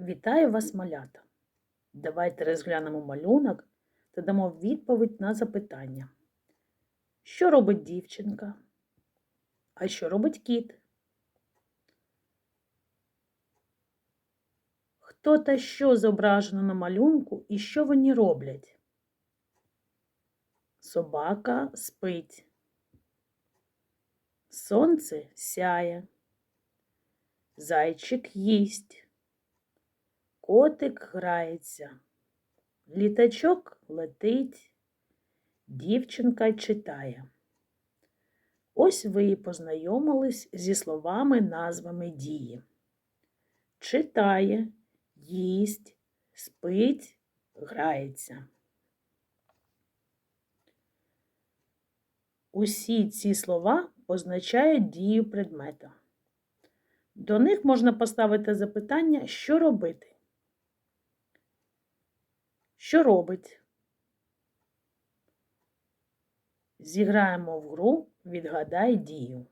Вітаю вас, малята! Давайте розглянемо малюнок та дамо відповідь на запитання. Що робить дівчинка? А що робить кіт? Хто та що зображено на малюнку і що вони роблять? Собака спить. Сонце сяє. Зайчик їсть. Котик грається. Літачок летить. Дівчинка читає. Ось ви і познайомились зі словами назвами дії. Читає, їсть, спить, грається. Усі ці слова позначають дію предмета. До них можна поставити запитання, що робити. Що робить? Зіграємо в гру Відгадай дію.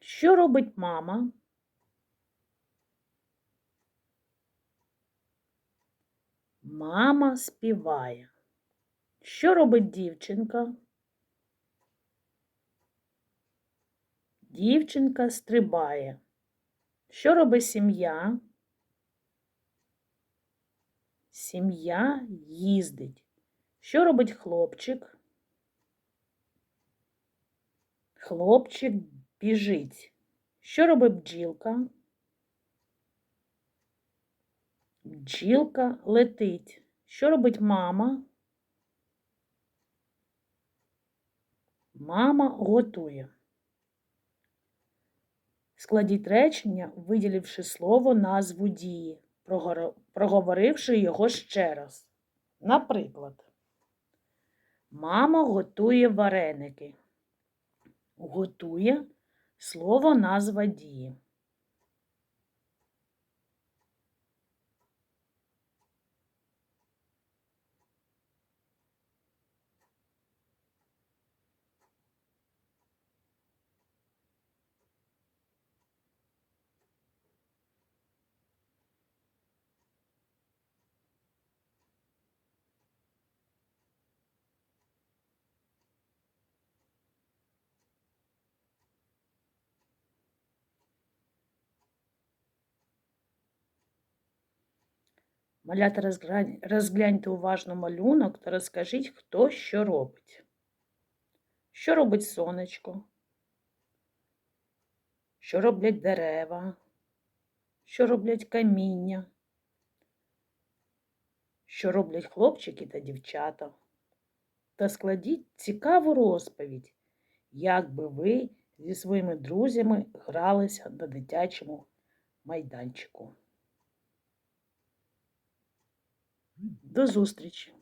Що робить мама? Мама співає. Що робить дівчинка? Дівчинка стрибає. Що робить сім'я? Сім'я їздить. Що робить хлопчик? Хлопчик біжить. Що робить бджілка? Бджілка летить. Що робить мама? Мама готує. Складіть речення, виділивши слово назву дії, проговоривши його ще раз. Наприклад, мама готує вареники. Готує слово назва дії. Малята розгляньте уважно малюнок та розкажіть, хто що робить. Що робить сонечко? Що роблять дерева? Що роблять каміння? Що роблять хлопчики та дівчата? Та складіть цікаву розповідь, як би ви зі своїми друзями гралися на дитячому майданчику. До зустрічі!